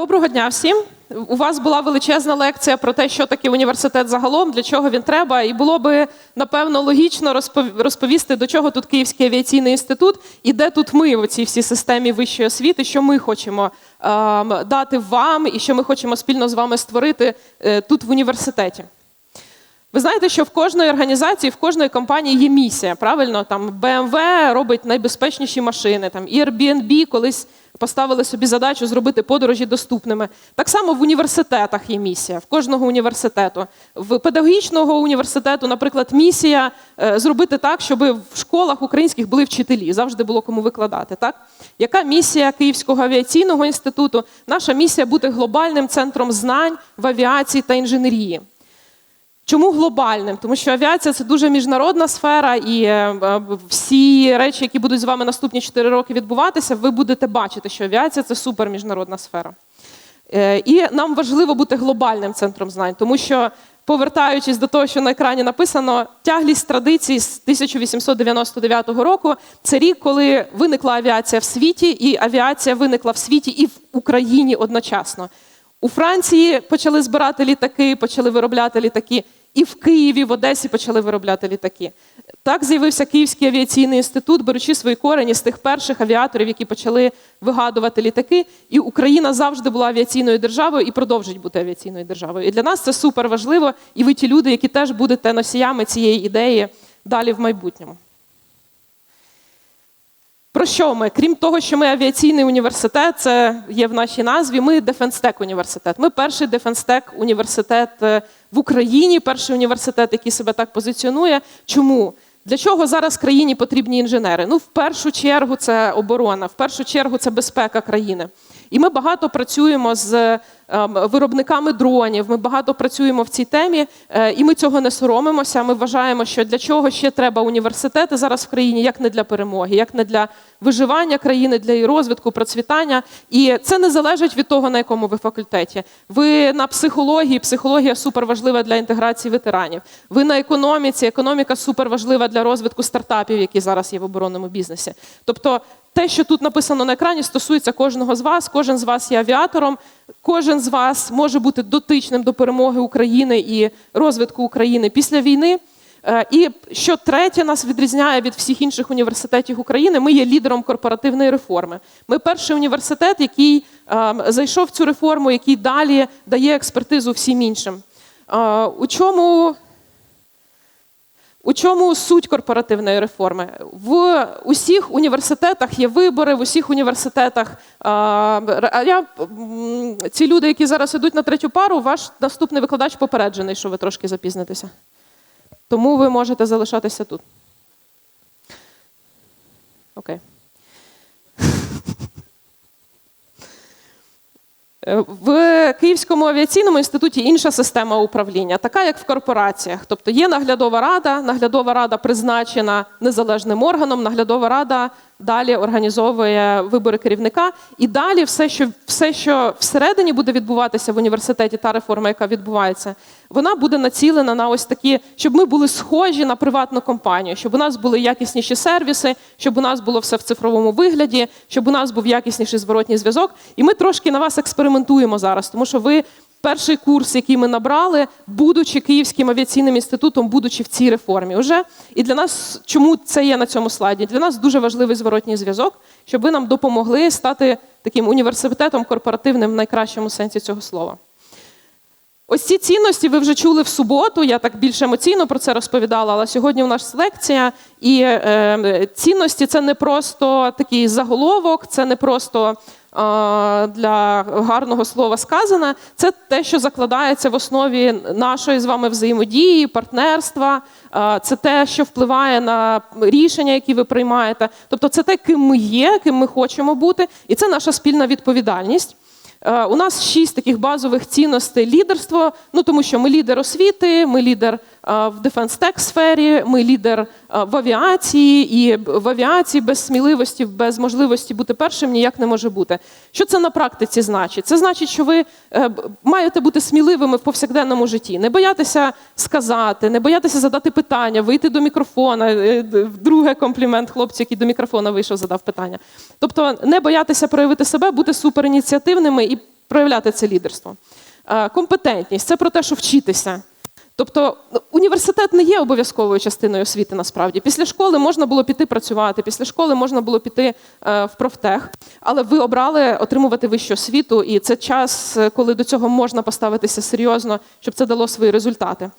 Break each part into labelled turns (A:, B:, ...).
A: Доброго дня всім. У вас була величезна лекція про те, що таке університет загалом, для чого він треба, і було би напевно логічно розповісти, до чого тут Київський авіаційний інститут і де тут ми у цій всій системі вищої освіти, що ми хочемо ем, дати вам, і що ми хочемо спільно з вами створити е, тут в університеті. Ви знаєте, що в кожної організації, в кожної компанії є місія. Правильно, там BMW робить найбезпечніші машини, там Airbnb колись поставили собі задачу зробити подорожі доступними. Так само в університетах є місія, в кожного університету. В педагогічного університету, наприклад, місія е, зробити так, щоб в школах українських були вчителі, завжди було кому викладати. Так? Яка місія Київського авіаційного інституту? Наша місія бути глобальним центром знань в авіації та інженерії. Чому глобальним? Тому що авіація це дуже міжнародна сфера, і е, е, всі речі, які будуть з вами наступні 4 роки відбуватися, ви будете бачити, що авіація це суперміжнародна сфера. Е, І нам важливо бути глобальним центром знань, тому що, повертаючись до того, що на екрані написано, тяглість традицій з 1899 року це рік, коли виникла авіація в світі, і авіація виникла в світі і в Україні одночасно. У Франції почали збирати літаки, почали виробляти літаки, і в Києві, в Одесі почали виробляти літаки. Так з'явився Київський авіаційний інститут, беручи свої корені з тих перших авіаторів, які почали вигадувати літаки. І Україна завжди була авіаційною державою і продовжить бути авіаційною державою. І для нас це супер важливо. І ви ті люди, які теж будете носіями цієї ідеї далі в майбутньому. Про що ми? Крім того, що ми авіаційний університет, це є в нашій назві. Ми Дефенстек університет. Ми перший Дефенстек університет е, в Україні, перший університет, який себе так позиціонує. Чому? Для чого зараз країні потрібні інженери? Ну, в першу чергу, це оборона, в першу чергу це безпека країни. І ми багато працюємо з е, виробниками дронів. Ми багато працюємо в цій темі, е, і ми цього не соромимося. Ми вважаємо, що для чого ще треба університети зараз в країні, як не для перемоги, як не для виживання країни, для її розвитку, процвітання. І це не залежить від того, на якому ви факультеті. Ви на психології, психологія суперважлива для інтеграції ветеранів. Ви на економіці, економіка суперважлива для розвитку стартапів, які зараз є в оборонному бізнесі. Тобто те, що тут написано на екрані, стосується кожного з вас. Кожен з вас є авіатором, кожен з вас може бути дотичним до перемоги України і розвитку України після війни. Е, І що третє нас відрізняє від всіх інших університетів України, ми є лідером корпоративної реформи. Ми перший університет, який е, зайшов в цю реформу, який далі дає експертизу всім іншим. Е, У чому у чому суть корпоративної реформи? В усіх університетах є вибори, в усіх університетах. А я, ці люди, які зараз ідуть на третю пару, ваш наступний викладач попереджений, що ви трошки запізнитеся. Тому ви можете залишатися тут. Окей. В Київському авіаційному інституті інша система управління, така як в корпораціях. Тобто є наглядова рада, наглядова рада призначена незалежним органом, наглядова рада далі організовує вибори керівника. І далі все, що все, що всередині буде відбуватися в університеті, та реформа, яка відбувається, вона буде націлена на ось такі, щоб ми були схожі на приватну компанію, щоб у нас були якісніші сервіси, щоб у нас було все в цифровому вигляді, щоб у нас був якісніший зворотній зв'язок. І ми трошки на вас експериментуємо зараз, тому що ви. Перший курс, який ми набрали, будучи Київським авіаційним інститутом, будучи в цій реформі, уже і для нас, чому це є на цьому слайді? Для нас дуже важливий зворотній зв'язок, щоб ви нам допомогли стати таким університетом корпоративним в найкращому сенсі цього слова. Ось ці цінності ви вже чули в суботу. Я так більш емоційно про це розповідала, але сьогодні у нас лекція. І е, цінності це не просто такий заголовок, це не просто для гарного слова сказане. Це те, що закладається в основі нашої з вами взаємодії, партнерства. Це те, що впливає на рішення, які ви приймаєте. Тобто, це те, ким ми є, ким ми хочемо бути, і це наша спільна відповідальність. У нас шість таких базових цінностей лідерство. Ну тому що ми лідер освіти, ми лідер в дефенс-тек сфері, ми лідер е, в авіації, і в авіації без сміливості, без можливості бути першим ніяк не може бути. Що це на практиці значить? Це значить, що ви е, маєте бути сміливими в повсякденному житті, не боятися сказати, не боятися задати питання, вийти до мікрофона. Е, Друге комплімент хлопцю, який до мікрофона вийшов, задав питання. Тобто не боятися проявити себе, бути суперініціативними і проявляти це лідерство. Е, Компетентність це про те, що вчитися. Тобто ну, університет не є обов'язковою частиною освіти насправді. Після школи можна було піти працювати, після школи можна було піти е, в профтех, але ви обрали отримувати вищу освіту, і це час, е, коли до цього можна поставитися серйозно, щоб це дало свої результати.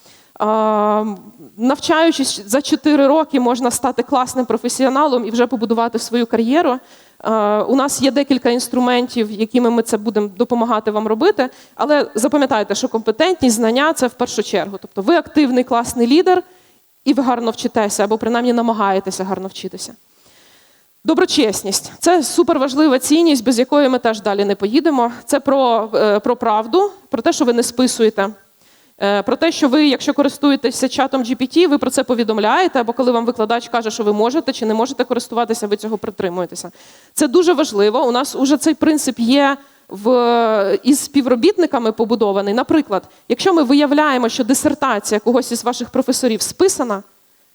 A: Навчаючись за 4 роки, можна стати класним професіоналом і вже побудувати свою кар'єру. Е, У нас є декілька інструментів, якими ми це будемо допомагати вам робити. Але запам'ятайте, що компетентність, знання це в першу чергу. Тобто ви активний класний лідер, і ви гарно вчитеся, або принаймні намагаєтеся гарно вчитися. Доброчесність це суперважлива цінність, без якої ми теж далі не поїдемо. Це про, е, про правду, про те, що ви не списуєте. Е, Про те, що ви, якщо користуєтеся чатом GPT, ви про це повідомляєте, або коли вам викладач каже, що ви можете чи не можете користуватися, ви цього притримуєтеся. Це дуже важливо. У нас уже цей принцип є в, із співробітниками побудований. Наприклад, якщо ми виявляємо, що дисертація когось із ваших професорів списана,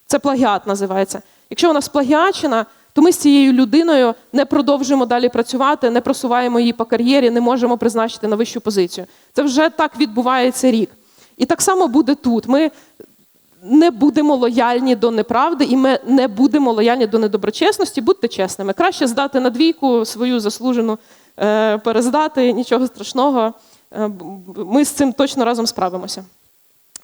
A: це плагіат називається. Якщо вона сплагіачена, то ми з цією людиною не продовжуємо далі працювати, не просуваємо її по кар'єрі, не можемо призначити на вищу позицію. Це вже так відбувається рік. І так само буде тут. Ми не будемо лояльні до неправди, і ми не будемо лояльні до недоброчесності. Будьте чесними. Краще здати на двійку свою заслужену, е, перездати, нічого страшного. Е, Ми з цим точно разом справимося.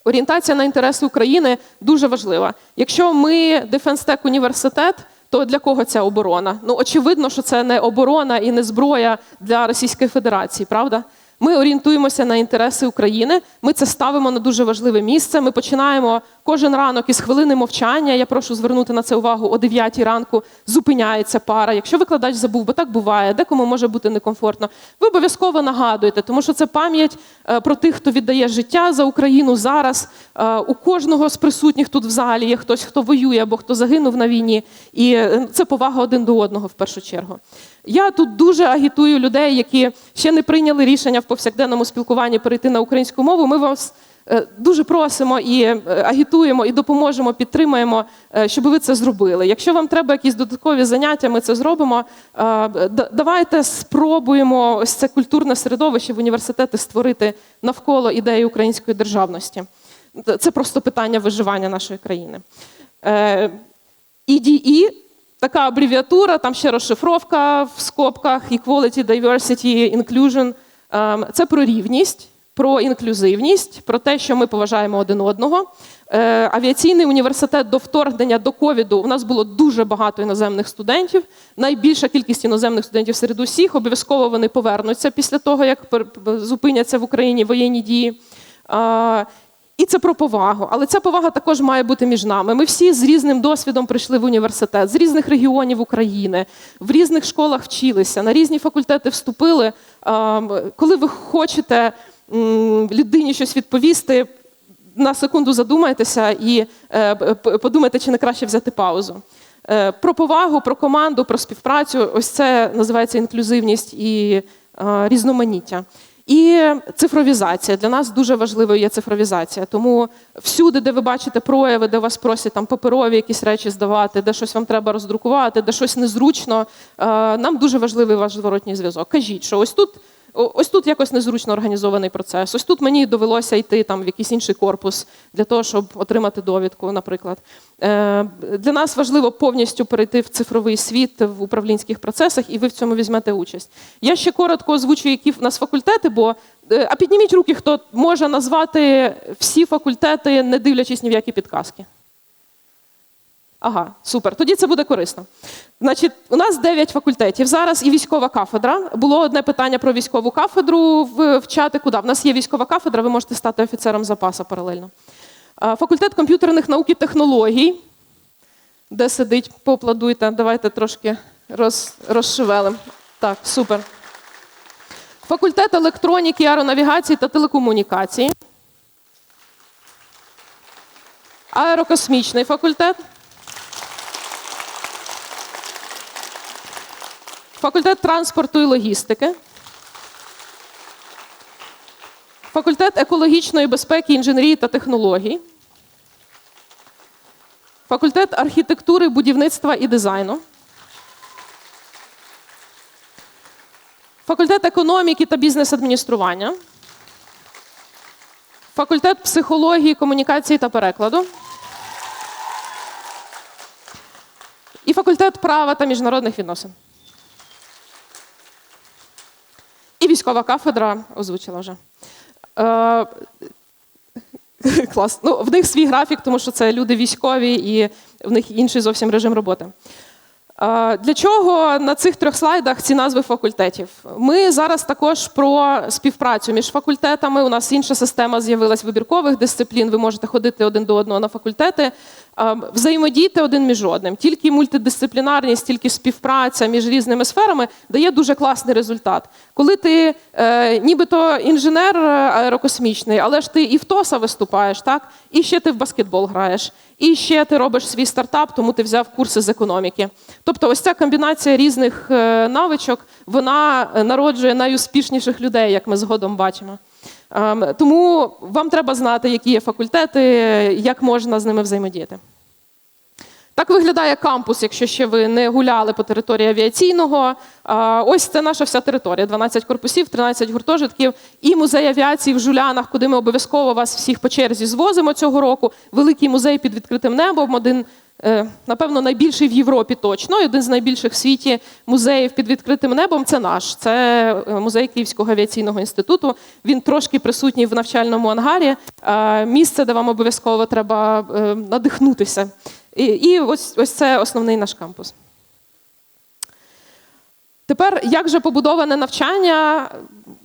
A: Орієнтація на інтереси України дуже важлива. Якщо ми Tech університет, то для кого ця оборона? Ну очевидно, що це не оборона і не зброя для Російської Федерації, правда? Ми орієнтуємося на інтереси України. Ми це ставимо на дуже важливе місце. Ми починаємо кожен ранок із хвилини мовчання. Я прошу звернути на це увагу о 9 ранку. Зупиняється пара. Якщо викладач забув, бо так буває, декому може бути некомфортно. Ви обов'язково нагадуєте, тому що це пам'ять е, про тих, хто віддає життя за Україну зараз. Е, У кожного з присутніх тут в залі є хтось, хто воює або хто загинув на війні, і е, це повага один до одного в першу чергу. Я тут дуже агітую людей, які ще не прийняли рішення в повсякденному спілкуванні перейти на українську мову. Ми вас е, дуже просимо і е, агітуємо, і допоможемо, підтримаємо, е, щоб ви це зробили. Якщо вам треба якісь додаткові заняття, ми це зробимо. Давайте спробуємо ось це культурне середовище в університети створити навколо ідеї української державності. Це просто питання виживання нашої країни. EDE – така абревіатура, там ще розшифровка в скобках Equality, Diversity, Inclusion. Ем, Це про рівність, про інклюзивність, про те, що ми поважаємо один одного. Е, Авіаційний університет до вторгнення до ковіду у нас було дуже багато іноземних студентів. Найбільша кількість іноземних студентів серед усіх. Обов'язково вони повернуться після того, як зупиняться в Україні воєнні дії. І це про повагу. Але ця повага також має бути між нами. Ми всі з різним досвідом прийшли в університет, з різних регіонів України, в різних школах вчилися, на різні факультети вступили. Коли ви хочете людині щось відповісти, на секунду задумайтеся і е, подумайте, чи не краще взяти паузу. Е, Про повагу, про команду, про співпрацю ось це називається інклюзивність і е, різноманіття. І цифровізація для нас дуже важливою є цифровізація. Тому всюди, де ви бачите прояви, де вас просять там паперові якісь речі здавати, де щось вам треба роздрукувати, де щось незручно, е, нам дуже важливий ваш зворотній зв'язок. Кажіть, що ось тут. Ось тут якось незручно організований процес. Ось тут мені довелося йти там в якийсь інший корпус для того, щоб отримати довідку, наприклад. Е, Для нас важливо повністю перейти в цифровий світ в управлінських процесах, і ви в цьому візьмете участь. Я ще коротко озвучу, які в нас факультети, бо е, а підніміть руки, хто може назвати всі факультети, не дивлячись ні в які підказки. Ага, супер. Тоді це буде корисно. Значить, у нас 9 факультетів зараз і військова кафедра. Було одне питання про військову кафедру в, в чатику. Да, в нас є військова кафедра, ви можете стати офіцером запасу паралельно. Факультет комп'ютерних наук і технологій. Де сидить, поаплодуйте, давайте трошки роз, розшевелим. Так, супер. Факультет електроніки, аеронавігації та телекомунікації. Аерокосмічний факультет. Факультет транспорту і логістики. Факультет екологічної безпеки, інженерії та технологій. Факультет архітектури, будівництва і дизайну. факультет економіки та бізнес-адміністрування, факультет психології, комунікації та перекладу. І факультет права та міжнародних відносин. І військова кафедра озвучила вже. Е, клас. Ну, в них свій графік, тому що це люди військові і в них інший зовсім режим роботи. Е, Для чого на цих трьох слайдах ці назви факультетів? Ми зараз також про співпрацю між факультетами. У нас інша система з'явилась вибіркових дисциплін. Ви можете ходити один до одного на факультети, е, взаємодіяти один між одним. Тільки мультидисциплінарність, тільки співпраця між різними сферами дає дуже класний результат. Коли ти е, нібито інженер е, аерокосмічний, але ж ти і в ТОСа виступаєш, так? І ще ти в баскетбол граєш, і ще ти робиш свій стартап, тому ти взяв курси з економіки. Тобто, ось ця комбінація різних е, навичок вона е, народжує найуспішніших людей, як ми згодом бачимо. Ем, Тому вам треба знати, які є факультети, як можна з ними взаємодіяти. Так виглядає кампус, якщо ще ви не гуляли по території авіаційного. Ось це наша вся територія: 12 корпусів, 13 гуртожитків і музей авіації в Жулянах, куди ми обов'язково вас всіх по черзі звозимо цього року. Великий музей під відкритим небом, один, е, напевно, найбільший в Європі точно, і один з найбільших в світі музеїв під відкритим небом це наш. Це е, музей Київського авіаційного інституту. Він трошки присутній в навчальному ангарі. Місце, де вам обов'язково треба е, надихнутися. І, і ось, ось це основний наш кампус. Тепер, як же побудоване навчання,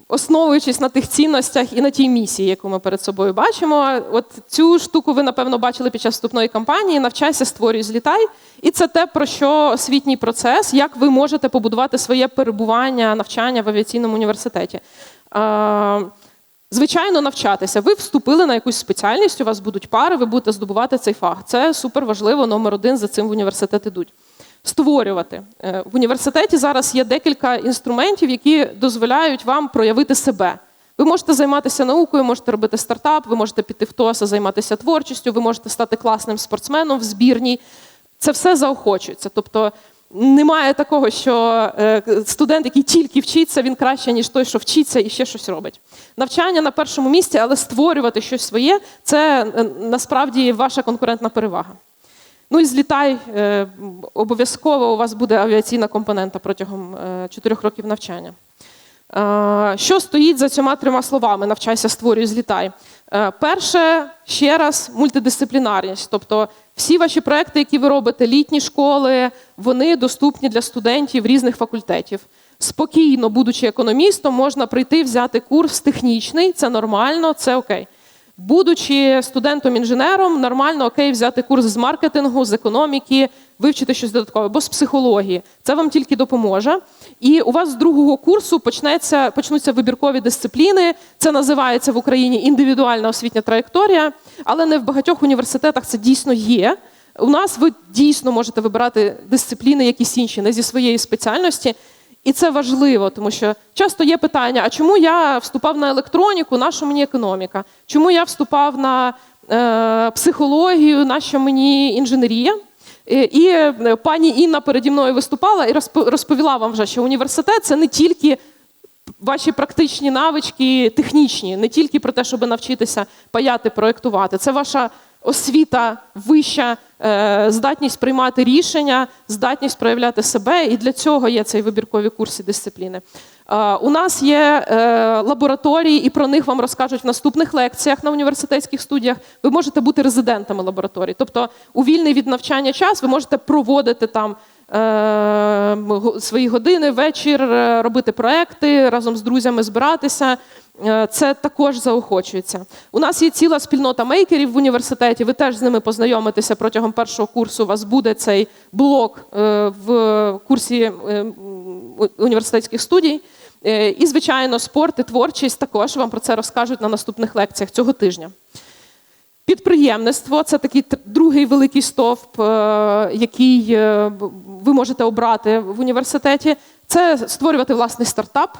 A: основуючись на тих цінностях і на тій місії, яку ми перед собою бачимо. От цю штуку ви, напевно, бачили під час вступної кампанії Навчайся, створюй, злітай. І це те, про що освітній процес, як ви можете побудувати своє перебування, навчання в авіаційному університеті. Звичайно, навчатися. Ви вступили на якусь спеціальність, у вас будуть пари, ви будете здобувати цей фах. Це супер важливо, номер один за цим в університет ідуть. Створювати. Е, В університеті зараз є декілька інструментів, які дозволяють вам проявити себе. Ви можете займатися наукою, можете робити стартап, ви можете піти в ТОСа, займатися творчістю, ви можете стати класним спортсменом в збірній. Це все заохочується. Тобто немає такого, що е, студент, який тільки вчиться, він краще, ніж той, що вчиться і ще щось робить. Навчання на першому місці, але створювати щось своє це е, насправді ваша конкурентна перевага. Ну і злітай, е, обов'язково у вас буде авіаційна компонента протягом чотирьох років навчання. Що стоїть за цими трьома словами навчайся, створюй, злітай? Е, Перше, ще раз, мультидисциплінарність. Тобто всі ваші проекти, які ви робите, літні школи, вони доступні для студентів різних факультетів. Спокійно, будучи економістом, можна прийти взяти курс технічний, це нормально, це окей. Будучи студентом-інженером, нормально окей взяти курс з маркетингу, з економіки, вивчити щось додаткове, або з психології. Це вам тільки допоможе. І у вас з другого курсу почнеться, почнуться вибіркові дисципліни. Це називається в Україні індивідуальна освітня траєкторія, але не в багатьох університетах це дійсно є. У нас ви дійсно можете вибирати дисципліни, якісь інші, не зі своєї спеціальності. І це важливо, тому що часто є питання: а чому я вступав на електроніку, нащо мені економіка? Чому я вступав на е, психологію, нащо мені інженерія? Е, І е, пані Інна переді мною виступала і розповіла вам вже, що університет це не тільки ваші практичні навички технічні, не тільки про те, щоб навчитися паяти, проєктувати. Це ваша освіта вища, е, здатність приймати рішення, здатність проявляти себе. І для цього є цей вибіркові курси дисципліни. Е, У нас є е, лабораторії, і про них вам розкажуть в наступних лекціях на університетських студіях. Ви можете бути резидентами лабораторій. Тобто, у вільний від навчання час ви можете проводити там свої години, вечір, е, робити проекти, разом з друзями збиратися. Е, Це також заохочується. У нас є ціла спільнота мейкерів в університеті. Ви теж з ними познайомитеся протягом першого курсу. У вас буде цей блок е, в курсі е, університетських студій. Е, І, звичайно, спорт і творчість також вам про це розкажуть на наступних лекціях цього тижня. Підприємництво це такий другий великий стовп, е, який е, ви можете обрати в університеті. Це створювати власний стартап.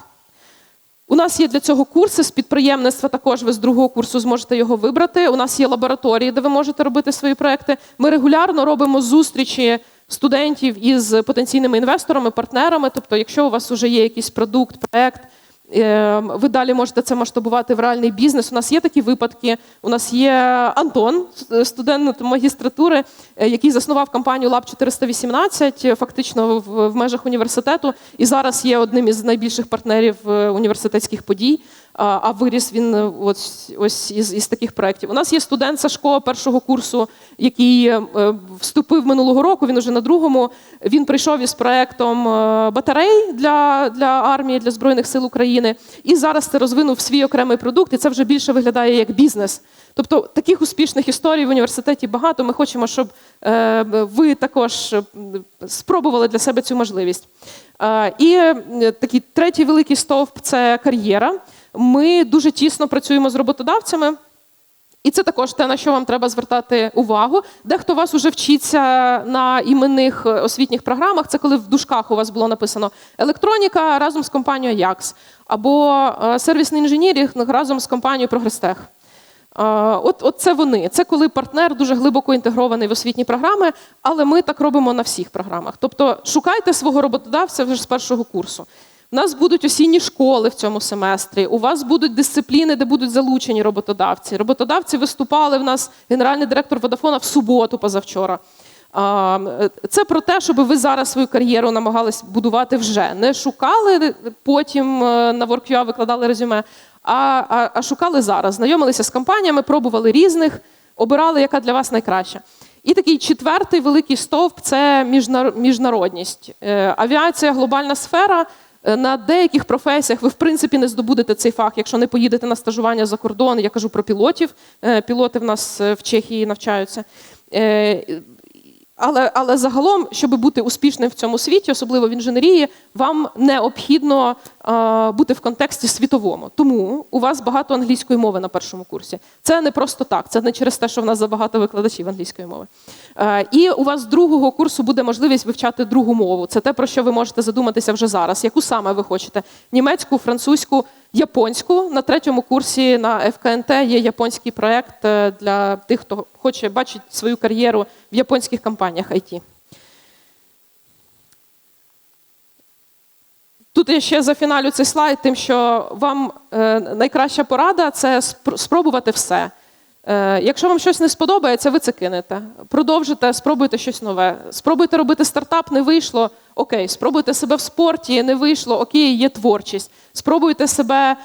A: У нас є для цього курси з підприємництва. Також ви з другого курсу зможете його вибрати. У нас є лабораторії, де ви можете робити свої проекти. Ми регулярно робимо зустрічі студентів із потенційними інвесторами, партнерами. Тобто, якщо у вас вже є якийсь продукт, проект, ви далі можете це масштабувати в реальний бізнес. У нас є такі випадки. У нас є Антон, студент магістратури, е, який заснував компанію Lab 418, е, фактично в, в межах університету, і зараз є одним із найбільших партнерів е, університетських подій. А виріс він е, ось, ось із, із таких проєктів. У нас є студент Сашко першого курсу, який е, вступив минулого року. Він уже на другому. Він прийшов із проєктом е, батарей для, для армії, для збройних сил України, і зараз це розвинув свій окремий продукт. І це вже більше виглядає як бізнес. Тобто таких успішних історій в університеті багато. Ми хочемо, щоб е, ви також е, спробували для себе цю можливість. Е, і е, такий третій великий стовп це кар'єра. Ми дуже тісно працюємо з роботодавцями. І це також те, на що вам треба звертати увагу. Дехто вас уже вчиться на іменних е, освітніх програмах. Це коли в дужках у вас було написано електроніка разом з компанією Якс, або сервісний інженірінг разом з компанією Прогрестех. От, от це вони. Це коли партнер дуже глибоко інтегрований в освітні програми, але ми так робимо на всіх програмах. Тобто шукайте свого роботодавця вже з першого курсу. У нас будуть осінні школи в цьому семестрі. У вас будуть дисципліни, де будуть залучені роботодавці. Роботодавці виступали в нас генеральний директор Водафона в суботу позавчора. Це про те, щоб ви зараз свою кар'єру намагались будувати вже. Не шукали потім е, на WorkUA викладали резюме, а, а, а шукали зараз. Знайомилися з компаніями, пробували різних, обирали, яка для вас найкраща. І такий четвертий великий стовп це міжнародність. Е, Авіація глобальна сфера. Е, На деяких професіях ви в принципі не здобудете цей фах, якщо не поїдете на стажування за кордон. Я кажу про пілотів. Е, Пілоти в нас е, в Чехії навчаються. Але, але загалом, щоб бути успішним в цьому світі, особливо в інженерії, вам необхідно бути в контексті світовому. Тому у вас багато англійської мови на першому курсі. Це не просто так, це не через те, що в нас забагато викладачів англійської мови. Е, і у вас з другого курсу буде можливість вивчати другу мову. Це те, про що ви можете задуматися вже зараз. Яку саме ви хочете? Німецьку, французьку, японську. На третьому курсі на ФКНТ є японський проєкт е, для тих, хто хоче бачити свою кар'єру в японських компаніях IT. Тут я ще зафіналю цей слайд, тим, що вам е, найкраща порада це спр- спробувати все. Е, якщо вам щось не сподобається, ви це кинете. Продовжите, спробуйте щось нове. Спробуйте робити стартап, не вийшло. Окей, спробуйте себе в спорті, не вийшло. Окей, є творчість. Спробуйте себе е,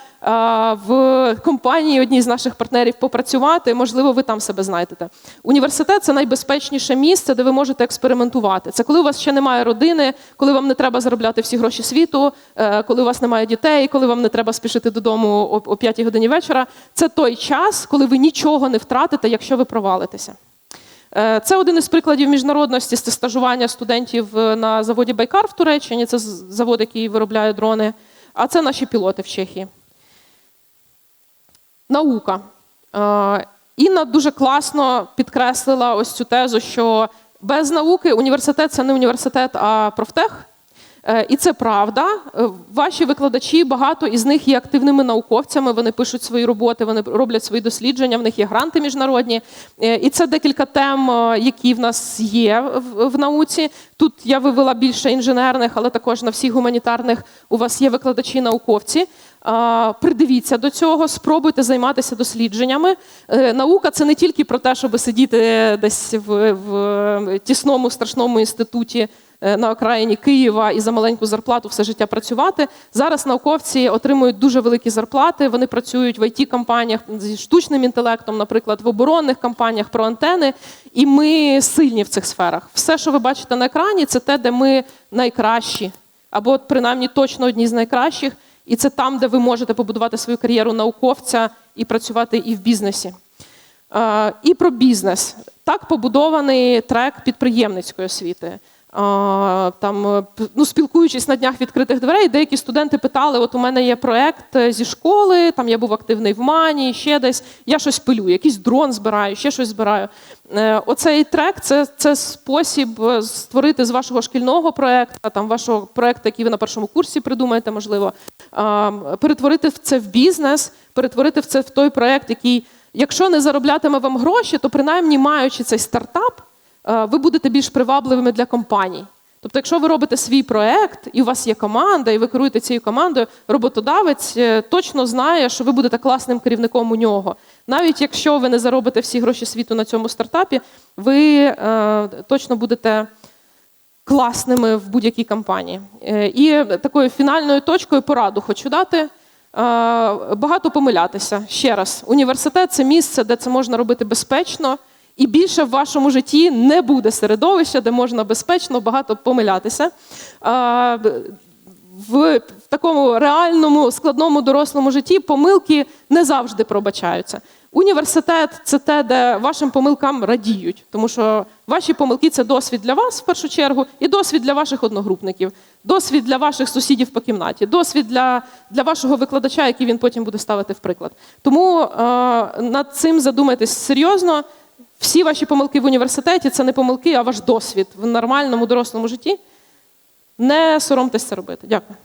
A: в компанії одній з наших партнерів попрацювати. Можливо, ви там себе знайдете. Університет це найбезпечніше місце, де ви можете експериментувати. Це коли у вас ще немає родини, коли вам не треба заробляти всі гроші світу, е, коли у вас немає дітей, коли вам не треба спішити додому о, 5 годині вечора. Це той час, коли ви нічого не втратите, якщо ви провалитеся. Е, Це один із прикладів міжнародності це стажування студентів е, на заводі Байкар в Туреччині. Це завод, який виробляє дрони. А це наші пілоти в Чехії. Наука. Е, Інна дуже класно підкреслила ось цю тезу, що без науки університет це не університет, а профтех. Е, І це правда. Е, Ваші викладачі, багато із них є активними науковцями. Вони пишуть свої роботи, вони роблять свої дослідження. В них є гранти міжнародні. Е, І це декілька тем, які в нас є в- науці. Тут я вивела більше інженерних, але також на всіх гуманітарних у вас є викладачі науковці. Придивіться до цього, спробуйте займатися дослідженнями. Наука це не тільки про те, щоб сидіти десь в, в тісному страшному інституті на окраїні Києва і за маленьку зарплату все життя працювати. Зараз науковці отримують дуже великі зарплати. Вони працюють в it компаніях зі штучним інтелектом, наприклад, в оборонних компаніях про антени. І ми сильні в цих сферах. Все, що ви бачите на екрані, це те, де ми найкращі, або принаймні точно одні з найкращих. І це там, де ви можете побудувати свою кар'єру науковця і працювати і в бізнесі. Е, І про бізнес. Так побудований трек підприємницької освіти. Там, е, ну, спілкуючись на днях відкритих дверей, деякі студенти питали: от у мене є проект е, зі школи, там я був активний в мані, ще десь, я щось пилю, якийсь дрон збираю, ще щось збираю. Е, Оцей трек це, це спосіб створити з вашого шкільного проекту, там вашого проекту, який ви на першому курсі придумаєте, можливо, перетворити це в бізнес, перетворити в це в той проект, який, якщо не заробляти вам гроші, то принаймні маючи цей стартап. Е, ви будете більш привабливими для компаній. Тобто, якщо ви робите свій проект, і у вас є команда, і ви керуєте цією командою, роботодавець е, точно знає, що ви будете класним керівником у нього. Навіть якщо ви не заробите всі гроші світу на цьому стартапі, ви е, точно будете класними в будь-якій компанії. Е, І такою фінальною точкою пораду хочу дати. е, Багато помилятися. Ще раз, університет це місце, де це можна робити безпечно, і більше в вашому житті не буде середовища, де можна безпечно багато помилятися. В такому реальному складному дорослому житті помилки не завжди пробачаються. Університет це те, де вашим помилкам радіють, тому що ваші помилки це досвід для вас в першу чергу, і досвід для ваших одногрупників, досвід для ваших сусідів по кімнаті, досвід для, для вашого викладача, який він потім буде ставити в приклад. Тому е, над цим задумайтесь серйозно. Всі ваші помилки в університеті це не помилки, а ваш досвід в нормальному дорослому житті. Не соромтеся робити. Дякую.